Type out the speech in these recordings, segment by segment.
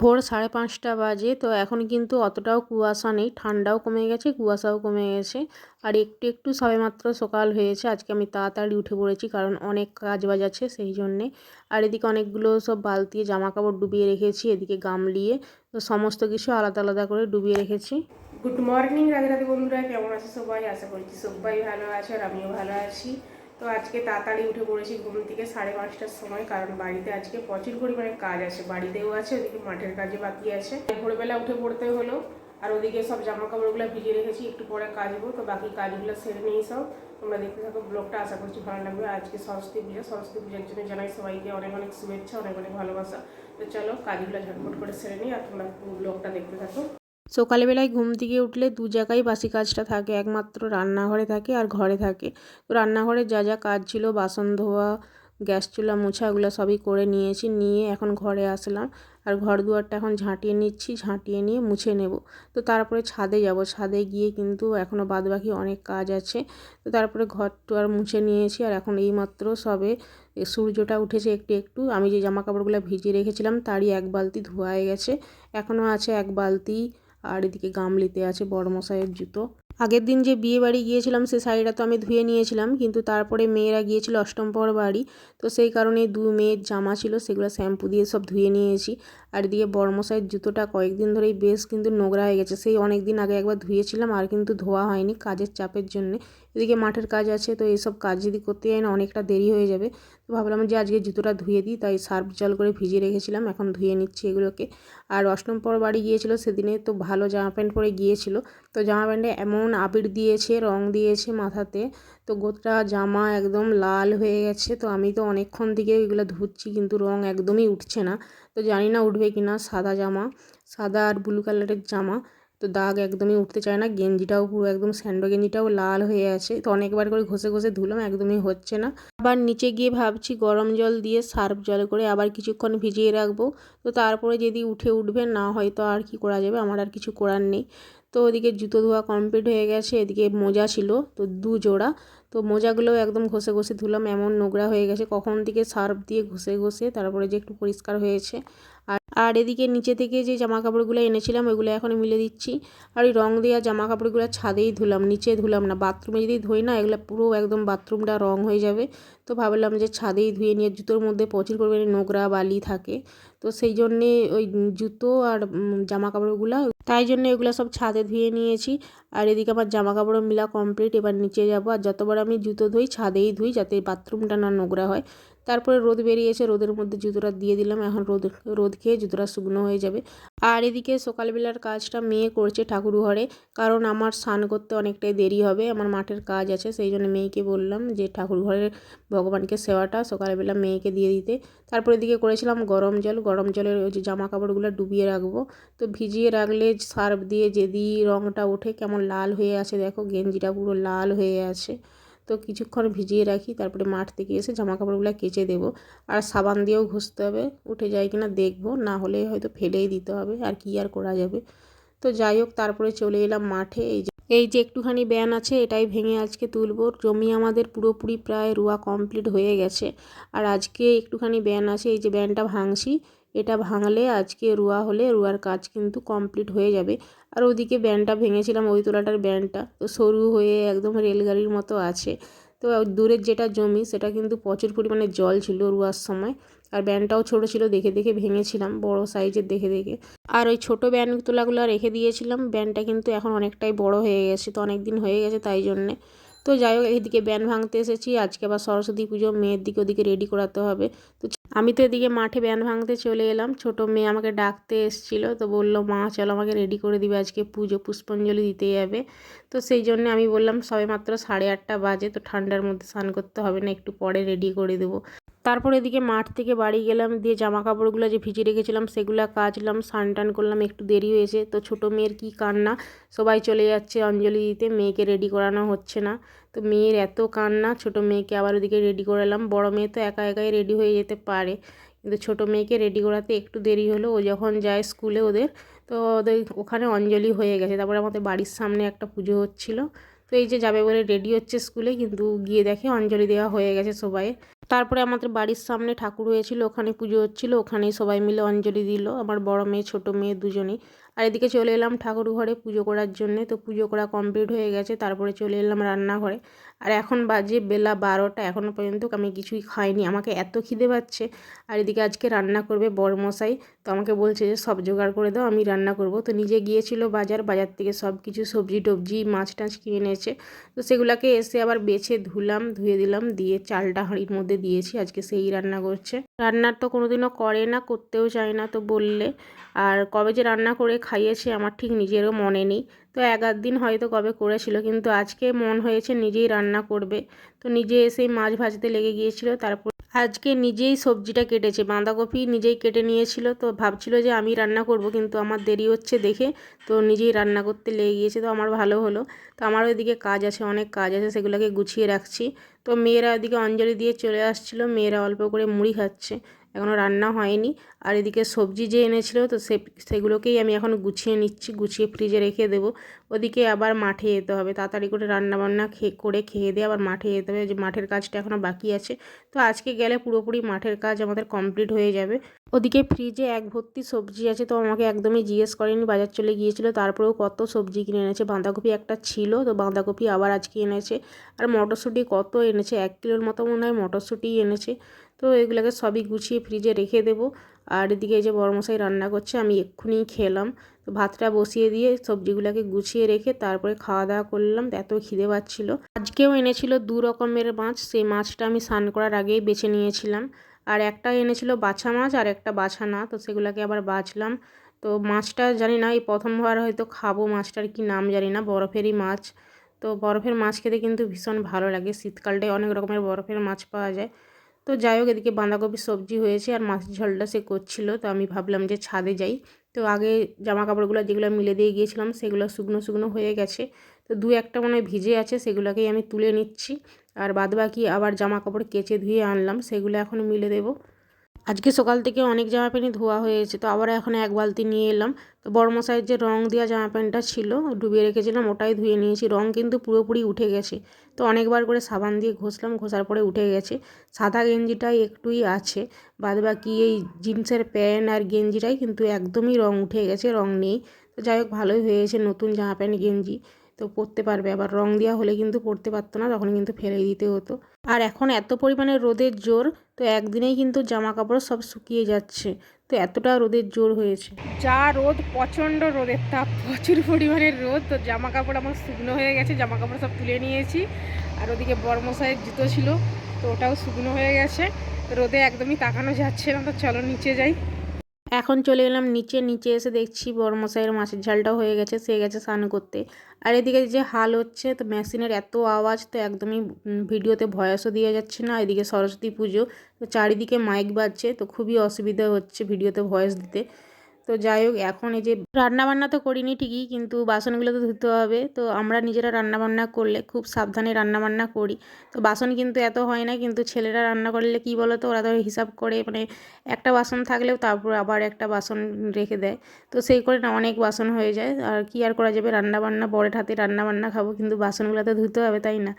ভোর সাড়ে পাঁচটা বাজে, তো এখন কিন্তু অতটাও কুয়াশা নেই। ঠান্ডাও কমে গেছে, কুয়াশাও কমে গেছে। আর একটু একটু সবেমাত্র সকাল হয়েছে, আজকে আমি তাড়াতাড়ি উঠে পড়েছি কারণ অনেক কাজ বাজ আছে সেই জন্যে। আর এদিকে অনেকগুলো সব বালতি জামা কাপড় ডুবিয়ে রেখেছি, এদিকে গামলিয়ে, তো সমস্ত কিছু আলাদা আলাদা করে ডুবিয়ে রেখেছি। গুড মর্নিং রাধে রাধে বন্ধুরা, কেমন আছে সবাই? আশা করছি সবাই ভালো আছে আর আমিও ভালো আছি। তো আজকে তাড়াতাড়ি উঠে পড়েছি ঘুম থেকে সাড়ে পাঁচটার সময়, কারণ বাড়িতে আজকে প্রচুর পরিমাণে কাজ আছে। বাড়িতেও আছে, ওদিকে মাঠের কাজে বাকি আছে। ভোরবেলা উঠে পড়তে হলো, আর ওদিকে সব জামা কাপড়গুলো ভিজিয়ে রেখেছি, একটু পরে কাচবো তো বাকি কাজগুলো সেরে নিই সব। তোমরা দেখতে থাকো, ব্লগটা আশা করছি ভালো লাগবে। আজকে সরস্বতী পুজো, সরস্বতী পুজোর জন্য জানাই সবাইকে অনেক অনেক শুভেচ্ছা, অনেক অনেক ভালোবাসা। তো চলো, কাজগুলো ঝটপট করে সেরে নিই, আর তোমরা ব্লগটা দেখতে থাকো। সকালবেলায় ঘুম থেকে উঠলে দু জায়গায় বাসি কাজটা থাকে, একমাত্র রান্নাঘরে থাকে আর ঘরে থাকে। তো রান্নাঘরে যা যা কাজ ছিল, বাসন ধোয়া, গ্যাস চুলা মোছা ওগুলো সবই করে নিয়েছি, নিয়ে এখন ঘরে আসলাম। আর ঘর দুয়ারটা এখন ঝাঁটিয়ে নিচ্ছি, ঝাঁটিয়ে নিয়ে মুছে নেব। তো তারপরে ছাদে যাব। ছাদে গিয়ে কিন্তু এখনও বাদবাকি অনেক কাজ আছে। তো তারপরে ঘর টুয়ার মুছে নিয়েছি আর এখন এইমাত্র সবে সূর্যটা উঠেছে একটু একটু। আমি যে জামা কাপড়গুলো ভিজিয়ে রেখেছিলাম, তারই এক বালতি ধোয়া হয়ে গেছে। এখনও আছে এক বালতি আর এদিকে গামলিতে আছে বড়মশাইয়ের জুতো। আগের দিন যে বিয়ে বাড়ি গিয়েছিলাম, সে শাড়িটা তো আমি ধুয়ে নিয়েছিলাম, কিন্তু তারপরে মেয়েরা গিয়েছিল অষ্টম পর বাড়ি তো সেই কারণে দু মেয়ের জামা ছিল, সেগুলো শ্যাম্পু দিয়ে সব ধুয়ে নিয়েছি। আর এদিকে বড়মশাইয়ের জুতোটা কয়েকদিন ধরেই বেশ কিন্তু নোংরা হয়ে গেছে, সেই অনেক দিন আগে একবার ধুয়েছিলাম, আর কিন্তু ধোয়া হয়নি কাজের চাপের জন্যে। এদিকে মাঠের কাজ আছে, তো এইসব কাজ যদি করতে যাই না অনেকটা দেরি হয়ে যাবে। তো ভাবলাম যে আজকে জুতোটা ধুয়ে দিই, তাই সার্ফ জল করে ভিজিয়ে রেখেছিলাম, এখন ধুয়ে নিচ্ছি এগুলোকে। আর অষ্টম পর বাড়ি গিয়েছিল সেদিনে, তো ভালো জামা প্যান্ট পরে গিয়েছিল। তো জামা প্যান্টে এমন আবির দিয়েছে, রং দিয়েছে মাথাতে, তো গোটা জামা একদম লাল হয়ে গেছে। তো আমি তো অনেকক্ষণ থেকে এগুলো ধুচ্ছি, কিন্তু রং একদমই উঠছে না। তো জানি না উঠবে কি না সাদা জামা, সাদা আর ব্লু কালারের জামা। তো দাগ একদমই উঠতে চায় না, গেঞ্জিটাও পুরো একদম স্যান্ডো গেঞ্জিটাও লাল হয়ে আছে। তো অনেকবার করে ঘষে ঘষে ধুলাম, একদমই হচ্ছে না। আবার নিচে গিয়ে ভাবছি গরম জল দিয়ে সার্ফ জল করে আবার কিছুক্ষণ ভিজিয়ে রাখব। তো তারপরে যদি উঠে উঠবে, না হয়তো আর কি করা যাবে, আমার আর কিছু করার নেই। তো ওদিকে জুতো ধোয়া কমপ্লিট হয়ে গেছে, এদিকে মোজা ছিল, তো দু জোড়া। তো মোজাগুলোও একদম ঘষে ঘষে ধুলাম, এমন নোংরা হয়ে গেছে, কখন থেকে সার্ফ দিয়ে ঘষে ঘষে তারপরে যে একটু পরিষ্কার হয়েছে। আর আর এদিকে নিচে থেকে যে জামা কাপড়গুলো এনেছিলাম, ওইগুলো এখন মিলে দিচ্ছি। আর ওই রঙ দেওয়া জামা কাপড়গুলো ছাদেই ধুলাম, নিচে ধুলাম না। বাথরুমে যদি ধুই না, এগুলো পুরো একদম বাথরুমটা রং হয়ে যাবে। তো ভাবলাম যে ছাদেই ধুয়ে নিয়ে, জুতোর মধ্যে প্রচুর পরিমাণে নোংরা বালি থাকে। তো সেই জন্যে ওই জুতো আর জামা কাপড়গুলো তাই জন্য এগুলো সব ছাদে ধুয়ে নিয়েছি। আর এদিকে আমার জামা কাপড়ও মিলা কমপ্লিট এবার নিচে যাব। আর যতবার আমি জুতো ধুই, ছাদেই ধুই, যাতে বাথরুমটা না নোংরা হয়। তারপরে রোদ বেরিয়েছে, রোদের মধ্যে জুতোটা দিয়ে দিলাম। এখন রোদ রোদ খেয়ে জুতোটা শুকনো হয়ে যাবে। আর এদিকে সকালবেলার কাজটা মেয়ে করছে ঠাকুর ঘরে, কারণ আমার স্নান করতে অনেকটাই দেরি হবে, আমার মাঠের কাজ আছে, সেই জন্য মেয়েকে বললাম যে ঠাকুর ঘরের ভগবানকে সেবাটা সকালবেলা মেয়েকে দিয়ে দিতে। তারপরে এদিকে করেছিলাম গরম জল, গরম জলের ওই যে জামা কাপড়গুলো ডুবিয়ে রাখব। তো ভিজিয়ে রাখলে সার্ফ দিয়ে যদি রঙটা ওঠে, কেমন লাল হয়ে আছে দেখো, গেঞ্জিটা পুরো লাল হয়ে আছে। তো কিছুক্ষণ ভিজিয়ে রাখি, তারপরে মাঠ থেকে এসে জামা কাপড়গুলো কেচে দেবো। আর সাবান দিয়েও ঘষতে হবে, উঠে যায় কি না দেখব, না হলে হয়তো ফেলেই দিতে হবে, আর কি আর করা যাবে। তো যাই হোক, তারপরে চলে এলাম মাঠে, এই যে এই যে একটুখানি ব্যান আছে, এটাই ভেঙে আজকে তুলবো। জমি আমাদের পুরোপুরি প্রায় রোয়া কমপ্লিট হয়ে গেছে। আর আজকে একটুখানি ব্যান আছে, এই যে ব্যানটা ভাঙছি। এটা ভাঙলে আজকে রুয়া হলে রুয়ার কাজ কিন্তু কমপ্লিট হয়ে যাবে। আর ওদিকে ব্যান্ডটা ভেঙেছিলাম, ওই তোলাটার ব্যান্ডটা তো সরু হয়ে একদম রেলগাড়ির মতো আছে। তো দূরের যেটা জমি, সেটা কিন্তু প্রচুর পরিমাণে জল ছিল রুয়ার সময়। আর ব্যান্ডটাও ছোটো ছিল, দেখে দেখে ভেঙেছিলাম, বড় সাইজের দেখে দেখে। আর ওই ছোটো ব্যান তোলাগুলো রেখে দিয়েছিলাম ব্যান্ডটা কিন্তু এখন অনেকটাই বড় হয়ে গেছে, তো অনেক দিন হয়ে গেছে তাই জন্যে। তো যাই হোক, এদিকে ব্যান ভাঙতে এসেছি। আজকে আবার সরস্বতী পুজো, মেয়ের দিকে ওদিকে রেডি করাতে হবে। তো আমি তো এদিকে মাঠে ব্যান ভাঙতে চলে এলাম। ছোট মেয়ে আমাকে ডাকতে এসেছিল, তো বলল, মা, চলো, আমাকে রেডি করে দিবে। আজকে পুজো, পুষ্পাঞ্জলি দিতে যাবে। তো সেই জন্য আমি বললাম, সবে মাত্র সাড়ে আটটা বাজে, তো ঠান্ডার মধ্যে স্নান করতে হবে না, একটু পরে রেডি করে দেবো। তারপর এদিকে মাঠ থেকে বাড়ি গেলাম, দিয়ে জামা কাপড়গুলো যে ভিজে রেখেছিলাম সেগুলো কাচলাম, স্নান টান করলাম, একটু দেরি হয়েছে। তো ছোটো মেয়ের কি কান্না? সবাই চলে যাচ্ছে অঞ্জলি দিতে মেয়েকে রেডি করানো হচ্ছে না। তো মেয়ের এত কান্না, ছোট মেয়েকে আবার ওদিকে রেডি করালাম। বড় মেয়ে তো একা একাই রেডি হয়ে যেতে পারে। কিন্তু ছোট মেয়েকে রেডি করাতে একটু দেরি হলো। ও যখন যায় স্কুলে ওদের, তো ওদের ওখানে অঞ্জলি হয়ে গেছে। তারপরে আমাদের বাড়ির সামনে একটা পুজো হচ্ছিল। তো এই যে যাবে বলে রেডি হচ্ছে স্কুলে কিন্তু গিয়ে দেখে অঞ্জলি দেওয়া হয়ে গেছে সবাই তারপরে আমাদের বাড়ির সামনে ঠাকুর হয়েছিল, ওখানে পুজো হচ্ছিল, ওখানেই সবাই মিলে অঞ্জলি দিল। আমার বড় মেয়ে, ছোট মেয়ে দুজনেই। আর এদিকে চলে এলাম ঠাকুর ঘরে পুজো করার জন্যে। তো পুজো করা কমপ্লিট হয়ে গেছে, তারপরে চলে এলাম রান্নাঘরে। আর এখন বাজে বেলা বারোটা এখনও পর্যন্ত আমি কিছুই খাইনি। আমাকে এত খিদে পাচ্ছে। আর এদিকে আজকে রান্না করবে বড়মশাই। তো আমাকে বলছে যে, সব জোগাড় করে দাও, আমি রান্না করব। তো নিজে গিয়েছিল বাজার বাজার থেকে সব কিছু সবজি টবজি, মাছ টাছ কিনে এনেছে। তো সেগুলোকে এসে আবার বেছে ধুলাম, ধুয়ে দিলাম, দিয়ে চালটা হাঁড়ির মধ্যে দিয়েছি। আজকে সেই রান্না করছে। রান্নার তো কোনো দিনও করে না, করতেও চায় না তো বললে। আর কবে যে রান্না করে খাইয়েছে আমার ঠিক নিজেরও মনে নেই। তো এক দিন হয়তো কবে করেছিল, কিন্তু আজকে মন হয়েছে নিজেই রান্না করবে। তো নিজে এসেই মাছ ভাজতে লেগে গিয়েছিল, তারপর আজকে নিজেই সবজিটা কেটেছে, বাঁধাকপি নিজেই কেটে নিয়েছিল, তো ভাবছিল যে আমি রান্না করব কিন্তু আমার দেরি হচ্ছে দেখে, তো নিজেই রান্না করতে লেগে গিয়েছে, তো আমার ভালো হলো। তো আমার ওইদিকে কাজ আছে, অনেক কাজ আছে, সেগুলোকে গুছিয়ে রাখছি। তো মেয়েরা ওইদিকে অঞ্জলি দিয়ে চলে আসছিল, মেয়েরা অল্প করে মুড়ি খাচ্ছে। এখনও রান্না হয়নি। আর এদিকে সবজি যে এনেছিল, তো সে সেগুলোকেই আমি এখন গুছিয়ে নিচ্ছি, গুছিয়ে ফ্রিজে রেখে দেবো। ওদিকে আবার মাঠে যেতে হবে। তাড়াতাড়ি করে রান্না বান্না খেয়ে করে খেয়ে দিয়ে আবার মাঠে যেতে হবে। যে মাঠের কাজটা এখনও বাকি আছে। তো আজকে গেলে পুরোপুরি মাঠের কাজ আমাদের কমপ্লিট হয়ে যাবে। ওদিকে ফ্রিজে এক ভর্তি সবজি আছে, তো আমাকে একদমই জিজ্ঞেস করেনি, বাজার চলে গিয়েছিল, তারপরেও কত সবজি কিনে এনেছে? বাঁধাকপি একটা ছিল, তো বাঁধাকপি আবার আজকে এনেছে, আর মটরশুঁটি কত এনেছে? এক কিলোর মতো মনে হয় মটরশুঁটিই এনেছে, তো এগুলোকে সবই গুছিয়ে ফ্রিজে রেখে দেবো। আর এদিকে এই যে বড়মশাই রান্না করছে, আমি এক্ষুনি খেলাম, তো ভাতটা বসিয়ে দিয়ে সবজিগুলোকে গুছিয়ে রেখে তারপরে খাওয়া দাওয়া করলাম এত খিদে পাচ্ছিল। আজকেও এনেছিল দু রকমের মাছ, সেই মাছটা আমি স্নান করার আগেই বেছে নিয়েছিলাম। আর একটা এনেছিল বাছা মাছ আর একটা বাছা না, তো সেগুলোকে আবার বাছলাম। তো মাছটা জানি না, এই প্রথমবার হয়তো খাব মাছটার কি নাম জানি না, বরফেরই মাছ। তো বরফের মাছ খেতে কিন্তু ভীষণ ভালো লাগে, শীতকালটায় অনেক রকমের বরফের মাছ পাওয়া যায়। তো যাই হোক, এদিকে বাঁধাকপি সবজি হয়েছে আর মাছের ঝোলটা সে করছিল, তো আমি ভাবলাম যে ছাদে যাই। তো আগে জামা কাপড়গুলো যেগুলো মিলে দিয়ে গিয়েছিলাম, সেগুলো শুকনো শুকনো হয়ে গেছে। তো দু একটা মনে ভিজে আছে, সেগুলোকেই আমি তুলে নিচ্ছি। আর বাদবাকি আবার জামা কাপড় কেচে ধুয়ে আনলাম, সেগুলো এখন মিলে দেবো। আজকে সকাল থেকে অনেক জামা প্যান্টই ধোয়া হয়েছে তো আবার এখন এক বালতি নিয়ে এলাম। তো বড় মশাইয়ের যে রং দেওয়া জামা প্যান্টটা ছিল, ডুবিয়ে রেখেছিলাম, ওটাই ধুয়ে নিয়েছি। রং কিন্তু পুরোপুরি উঠে গেছে। তো অনেকবার করে সাবান দিয়ে ঘষলাম, ঘষার পরে উঠে গেছে। সাদা গেঞ্জিটাই একটুই আছে বাদ বাকি এই জিন্সের প্যান্ট আর গেঞ্জিটাই কিন্তু একদমই রং উঠে গেছে, রং নেই। তো যাই হোক, ভালোই হয়েছে নতুন জামা প্যান্ট গেঞ্জি। তো পরতে পারবে। আবার রং দেওয়া হলে কিন্তু পরতে পারতো না তখন কিন্তু ফেলে দিতে হতো। আর এখন এত পরিমাণে রোদের জোর, তো একদিনেই কিন্তু জামা কাপড় সব শুকিয়ে যাচ্ছে। তো এতটা রোদের জোর হয়েছে। যা রোদ, প্রচণ্ড রোদের তাপ, প্রচুর পরিমাণের রোদ, তো জামা কাপড় আমার শুকনো হয়ে গেছে জামা কাপড় সব তুলে নিয়েছি। আর ওদিকে বর্মশাইয়ের জুতো ছিল, তো ওটাও শুকনো হয়ে গেছে। রোদে একদমই তাকানো যাচ্ছে না, তো চলো নিচে যাই। এখন চলে এলাম নিচে নিচে এসে দেখছি বড়মশাইয়ের মাছের ঝালটা হয়ে গেছে, সে গেছে স্নান করতে। আর এদিকে যে হাল হচ্ছে, তো মেশিনের এত আওয়াজ, তো একদমই ভিডিওতে ভয়েসও দিয়ে যাচ্ছে না, এদিকে সরস্বতী পুজো, তো চারিদিকে মাইক বাজছে, তো খুবই অসুবিধা হচ্ছে ভিডিওতে ভয়েস দিতে। তো যাই হোক, এখন এই যে রান্নাবান্না তো করিনি ঠিকই, কিন্তু বাসনগুলো তো ধুতে হবে। তো আমরা নিজেরা রান্নাবান্না করলে খুব সাবধানে রান্নাবান্না করি। তো বাসন কিন্তু এত হয় না, কিন্তু ছেলেরা রান্না করলে কি বলো তো ওরা তো হিসাব করে মানে একটা বাসন থাকলেও তারপর আবার একটা বাসন রেখে দেয়। তো সেই করে না অনেক বাসন হয়ে যায়। আর কি আর করা যাবে? রান্নাবান্না বড়ের হাতে রান্নাবান্না খাব, কিন্তু বাসনগুলো তো ধুতে হবে, তাই না?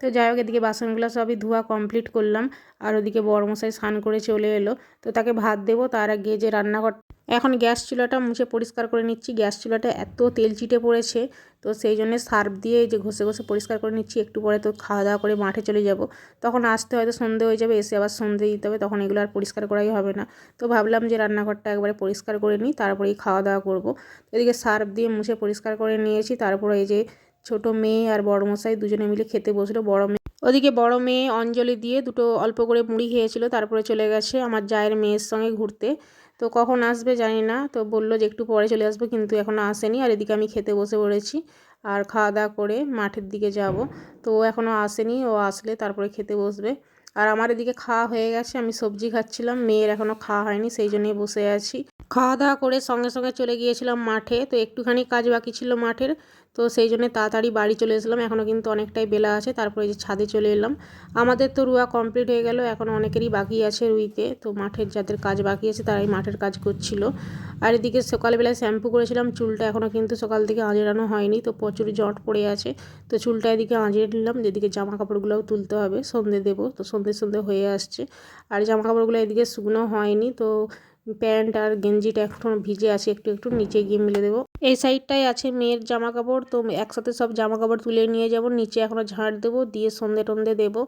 তো যাই হোক, এদিকে বাসনগুলো সবই ধোয়া কমপ্লিট করলাম। আর ওদিকে বড়মশাই স্নান করে চলে এলো। তো তাকে ভাত দেবো, তার আগে যে রান্নাঘর এখন গ্যাস চুলাটা মুছে পরিষ্কার করে নিচ্ছি। গ্যাস চুলাটা এত তেল চিটে পড়েছে, তো সেই জন্য সার্ফ দিয়ে যে ঘষে ঘষে পরিষ্কার করে নিচ্ছি। একটু পরে তো খাওয়া দাওয়া করে মাঠে চলে যাব। তখন আসতে হয়তো সন্ধে হয়ে যাবে, এসে আবার সন্ধে দিতে হবে, তখন এগুলো আর পরিষ্কার করাই হবে না। তো ভাবলাম যে রান্নাঘরটা একবারে পরিষ্কার করে নিই, তারপরেই খাওয়া দাওয়া করব। এদিকে সার্ফ দিয়ে মুছে পরিষ্কার করে নিয়েছি, তারপরে এই যে ছোট মেয়ে আর বড় মশাই দুজনে মিলে খেতে বসল। বড় মেয়ে, ওদিকে বড় মেয়ে অঞ্জলি দিয়ে দুটো অল্প করে মুড়ি খেয়েছিল, তারপরে চলে গেছে আমার জায়ের মেয়ের সঙ্গে ঘুরতে। তো কখন আসবে জানি না। তো বলল যে একটু পরে চলে আসবে কিন্তু এখনও আসেনি আর এদিকে আমি খেতে বসে পড়েছি। আর খাওয়া দাওয়া করে মাঠের দিকে যাব। তো ও এখনও আসেনি, ও আসলে তারপরে খেতে বসবে। আর আমার এদিকে খাওয়া হয়ে গেছে, আমি সবজি খাচ্ছিলাম, মেয়ের এখনও খাওয়া হয়নি, সেই জন্যই বসে আছি। খাওয়া দাওয়া করে সঙ্গে সঙ্গে চলে গিয়েছিলাম মাঠে, তো একটুখানি কাজ বাকি ছিল মাঠের। তো সেই জন্য তাড়াতাড়ি বাড়ি চলে এসলাম এখনও কিন্তু অনেকটাই বেলা আছে, তারপরে যে ছাদে চলে এলাম। আমাদের তো রুয়া কমপ্লিট হয়ে গেল, এখন অনেকেরই বাকি আছে রুইতে। তো মাঠের যাদের কাজ বাকি আছে, তারাই মাঠের কাজ করছিল। আর এদিকে সকালবেলায় শ্যাম্পু করেছিলাম, চুলটা এখনও কিন্তু সকাল থেকে আঁচড়ানো হয়নি, তো প্রচুর জট পড়ে আছে। তো চুলটা এদিকে আঁচড়ে নিলাম যেদিকে জামা কাপড়গুলোও তুলতে হবে, সন্ধে দেবো। তো সন্ধে সন্ধে হয়ে আসছে। আর জামা কাপড়গুলো এদিকে শুকনো হয়নি, তো প্যান্ট আর গেঞ্জিটা এখন ভিজে আছে, একটু একটু নিচে গিয়ে মিলে দেবো। এই সাইডটাই আছে মেয়ের জামা কাপড় তো একসাথে সব জামা কাপড় তুলে নিয়ে যাব, নিচে এখনও ঝাঁট দেবো, দিয়ে সন্ধে টন্ধে দেবো।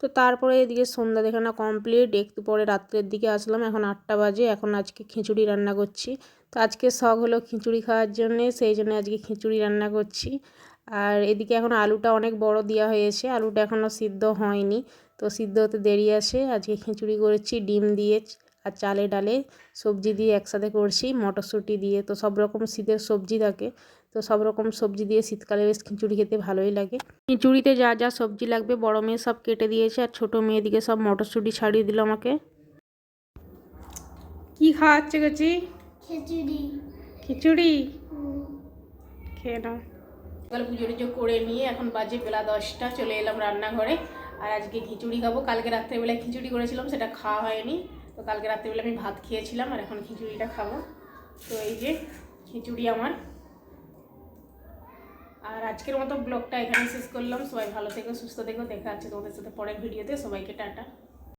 তো তারপরে এদিকে সন্ধ্যা দেখানো কমপ্লিট একটু পরে রাত্রের দিকে আসলাম, এখন আটটা বাজে, এখন আজকে খিচুড়ি রান্না করছি। তো আজকে শখ হলো খিচুড়ি খাওয়ার জন্যে, সেই জন্য আজকে খিচুড়ি রান্না করছি। আর এদিকে এখন আলুটা অনেক বড় দেওয়া হয়েছে, আলুটা এখনও সিদ্ধ হয়নি, তো সিদ্ধ হতে দেরি আছে, আজকে খিচুড়ি করেছি, ডিম দিয়ে আর চালে ডালে সবজি দিয়ে একসাথে করছি মটরশুঁটি দিয়ে। তো সব রকম শীতের সবজি থাকে। তো সব রকম সবজি দিয়ে শীতকালে বেশ খিচুড়ি খেতে ভালোই লাগে। খিচুড়িতে যা যা সবজি লাগবে বড় মেয়ে সব কেটে দিয়েছে আর ছোটো মেয়ে দিকে সব মটরশুঁটি ছাড়িয়ে দিল আমাকে। কি খাওয়াচ্ছে গেছি খিচুড়ি। খিচুড়ি? খেয়ে নাও। সকালে পুজো টুজো করে নিয়ে এখন বাজে বেলা দশটা চলে এলাম রান্নাঘরে। আর আজকে খিচুড়ি খাব। কালকে রাত্রেবেলায় খিচুড়ি করেছিলাম সেটা খাওয়া হয়নি। তো কালকে রাত্রেবেলা আমি ভাত খেয়েছিলাম আর এখন খিচুড়িটা খাব। তো এই যে খিচুড়ি আমার। আর আজকের মতো ব্লগটা এখানে শেষ করলাম। সবাই ভালো থেকো, সুস্থ থেকো। দেখা আছে তোমাদের সাথে পরের ভিডিওতে। সবাইকে টাটা।